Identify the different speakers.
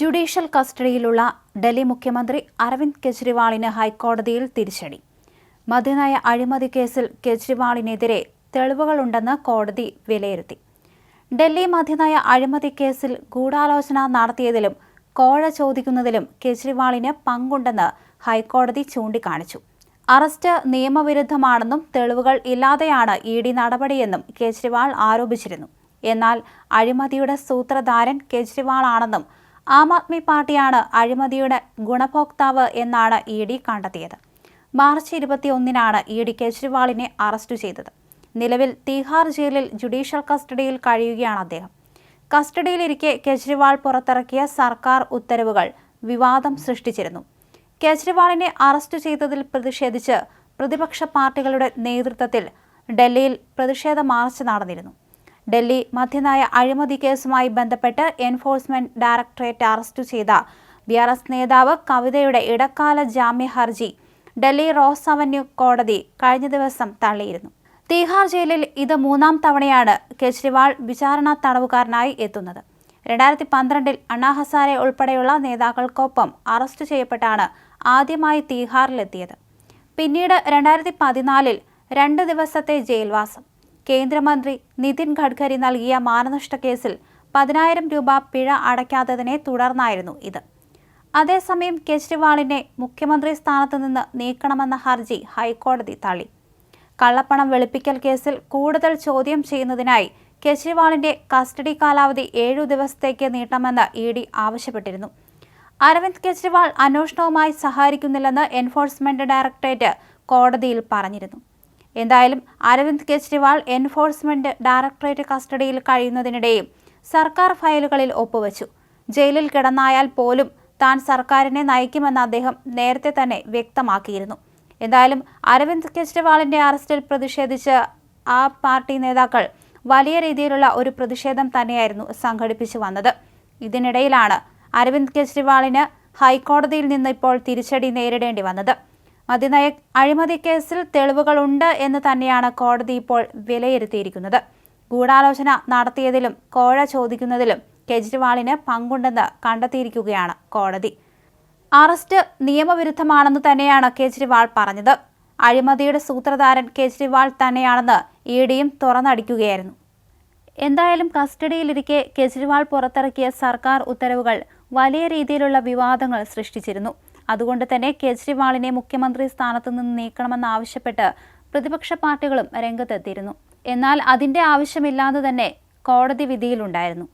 Speaker 1: Judicial കസ്റ്റഡിയിലുള്ള Delhi മുഖ്യമന്ത്രി അരവിന്ദ് കെജ്രിവാളിന് ഹൈക്കോടതിയിൽ തിരിച്ചടി. മദ്യനയ അഴിമതി കേസിൽ കെജ്രിവാളിനെതിരെ തെളിവുകളുണ്ടെന്ന് കോടതി വിലയിരുത്തി. ഡൽഹി മദ്യനയ അഴിമതി കേസിൽ ഗൂഢാലോചന നടത്തിയതിലും കോഴ ചോദിക്കുന്നതിലും കെജ്രിവാളിന് പങ്കുണ്ടെന്ന് ഹൈക്കോടതി ചൂണ്ടിക്കാണിച്ചു. അറസ്റ്റ് നിയമവിരുദ്ധമാണെന്നും തെളിവുകൾ ഇല്ലാതെയാണ് ഇ ഡി നടപടിയെന്നും കെജ്രിവാൾ ആരോപിച്ചിരുന്നു. എന്നാൽ അഴിമതിയുടെ സൂത്രധാരൻ കെജ്രിവാളാണെന്നും ആം ആദ്മി പാർട്ടിയാണ് അഴിമതിയുടെ ഗുണഭോക്താവ് എന്നാണ് ഇ ഡി കണ്ടെത്തിയത്. മാർച്ച് ഇരുപത്തിയൊന്നിനാണ് ഇ ഡി കെജ്രിവാളിനെ അറസ്റ്റ് ചെയ്തത്. നിലവിൽ തീഹാർ ജയിലിൽ ജുഡീഷ്യൽ കസ്റ്റഡിയിൽ കഴിയുകയാണ് അദ്ദേഹം. കസ്റ്റഡിയിലിരിക്കെ കെജ്രിവാൾ പുറത്തിറക്കിയ സർക്കാർ ഉത്തരവുകൾ വിവാദം സൃഷ്ടിച്ചിരുന്നു. കെജ്രിവാളിനെ അറസ്റ്റ് ചെയ്തതിൽ പ്രതിഷേധിച്ച് പ്രതിപക്ഷ പാർട്ടികളുടെ നേതൃത്വത്തിൽ ഡൽഹിയിൽ പ്രതിഷേധ മാർച്ച് നടന്നിരുന്നു. ഡൽഹി മധ്യനായ അഴിമതി കേസുമായി ബന്ധപ്പെട്ട് എൻഫോഴ്സ്മെന്റ് ഡയറക്ടറേറ്റ് അറസ്റ്റ് ചെയ്ത ബി ആർ എസ് നേതാവ് കവിതയുടെ ഇടക്കാല ജാമ്യ ഹർജി ഡൽഹി റോസ് അവന്യൂ കോടതി കഴിഞ്ഞ ദിവസം തള്ളിയിരുന്നു. തീഹാർ ജയിലിൽ ഇത് മൂന്നാം തവണയാണ് കെജ്രിവാൾ വിചാരണ തടവുകാരനായി എത്തുന്നത്. രണ്ടായിരത്തി പന്ത്രണ്ടിൽ അണ്ണാ ഹസാരെ ഉൾപ്പെടെയുള്ള നേതാക്കൾക്കൊപ്പം അറസ്റ്റ് ചെയ്യപ്പെട്ടാണ് ആദ്യമായി തീഹാറിലെത്തിയത്. പിന്നീട് രണ്ടായിരത്തി പതിനാലിൽ രണ്ട് ദിവസത്തെ ജയിൽവാസം. കേന്ദ്രമന്ത്രി നിതിൻ ഗഡ്കരി നൽകിയ മാനനഷ്ട കേസിൽ പതിനായിരം രൂപ പിഴ അടയ്ക്കാത്തതിനെ തുടർന്നായിരുന്നു ഇത്. അതേസമയം കെജ്രിവാളിനെ മുഖ്യമന്ത്രി സ്ഥാനത്ത് നിന്ന് നീക്കണമെന്ന ഹർജി ഹൈക്കോടതി തള്ളി. കള്ളപ്പണം വെളുപ്പിക്കൽ കേസിൽ കൂടുതൽ ചോദ്യം ചെയ്യുന്നതിനായി കെജ്രിവാളിന്റെ കസ്റ്റഡി കാലാവധി ഏഴു ദിവസത്തേക്ക് നീട്ടണമെന്ന് ഇ ഡി ആവശ്യപ്പെട്ടിരുന്നു. അരവിന്ദ് കെജ്രിവാൾ അന്വേഷണവുമായി സഹകരിക്കുന്നില്ലെന്ന് എൻഫോഴ്സ്മെന്റ് ഡയറക്ടറേറ്റ് കോടതിയിൽ പറഞ്ഞിരുന്നു. എന്തായാലും അരവിന്ദ് കെജ്രിവാൾ എൻഫോഴ്സ്മെന്റ് ഡയറക്ടറേറ്റ് കസ്റ്റഡിയിൽ കഴിയുന്നതിനിടെയും സർക്കാർ ഫയലുകളിൽ ഒപ്പുവച്ചു. ജയിലിൽ കിടന്നായാൽ പോലും താൻ സർക്കാരിനെ നയിക്കുമെന്ന് അദ്ദേഹം നേരത്തെ തന്നെ വ്യക്തമാക്കിയിരുന്നു. എന്തായാലും അരവിന്ദ് കെജ്രിവാളിന്റെ അറസ്റ്റിൽ പ്രതിഷേധിച്ച് ആ പാർട്ടി നേതാക്കൾ വലിയ രീതിയിലുള്ള ഒരു പ്രതിഷേധം തന്നെയായിരുന്നു സംഘടിപ്പിച്ചു വന്നത്. ഇതിനിടയിലാണ് അരവിന്ദ് കെജ്രിവാളിന് ഹൈക്കോടതിയിൽ നിന്ന് ഇപ്പോൾ തിരിച്ചടി നേരിടേണ്ടി വന്നത്. മദ്യനയ അഴിമതി കേസിൽ തെളിവുകളുണ്ട് എന്ന് തന്നെയാണ് കോടതി ഇപ്പോൾ വിലയിരുത്തിയിരിക്കുന്നത്. ഗൂഢാലോചന നടത്തിയതിലും കോഴ ചോദിക്കുന്നതിലും കെജ്രിവാളിന് പങ്കുണ്ടെന്ന് കണ്ടെത്തിയിരിക്കുകയാണ് കോടതി. അറസ്റ്റ് നിയമവിരുദ്ധമാണെന്ന് തന്നെയാണ് കേജ്രിവാൾ പറഞ്ഞത്. അഴിമതിയുടെ സൂത്രധാരൻ കേജ്രിവാൾ തന്നെയാണെന്ന് ഇ ഡിയും തുറന്നടിക്കുകയായിരുന്നു. എന്തായാലും കസ്റ്റഡിയിലിരിക്കെ കേജ്രിവാൾ പുറത്തിറക്കിയ സർക്കാർ ഉത്തരവുകൾ വലിയ രീതിയിലുള്ള വിവാദങ്ങൾ സൃഷ്ടിച്ചിരുന്നു. അതുകൊണ്ട് തന്നെ കേജ്രിവാളിനെ മുഖ്യമന്ത്രി സ്ഥാനത്തു നിന്ന് നീക്കണമെന്നാവശ്യപ്പെട്ട് പ്രതിപക്ഷ പാർട്ടികളും രംഗത്തെത്തിയിരുന്നു. എന്നാൽ അതിന്റെ ആവശ്യമില്ലാതെ തന്നെ കോടതി വിധിയിലുണ്ടായിരുന്നു.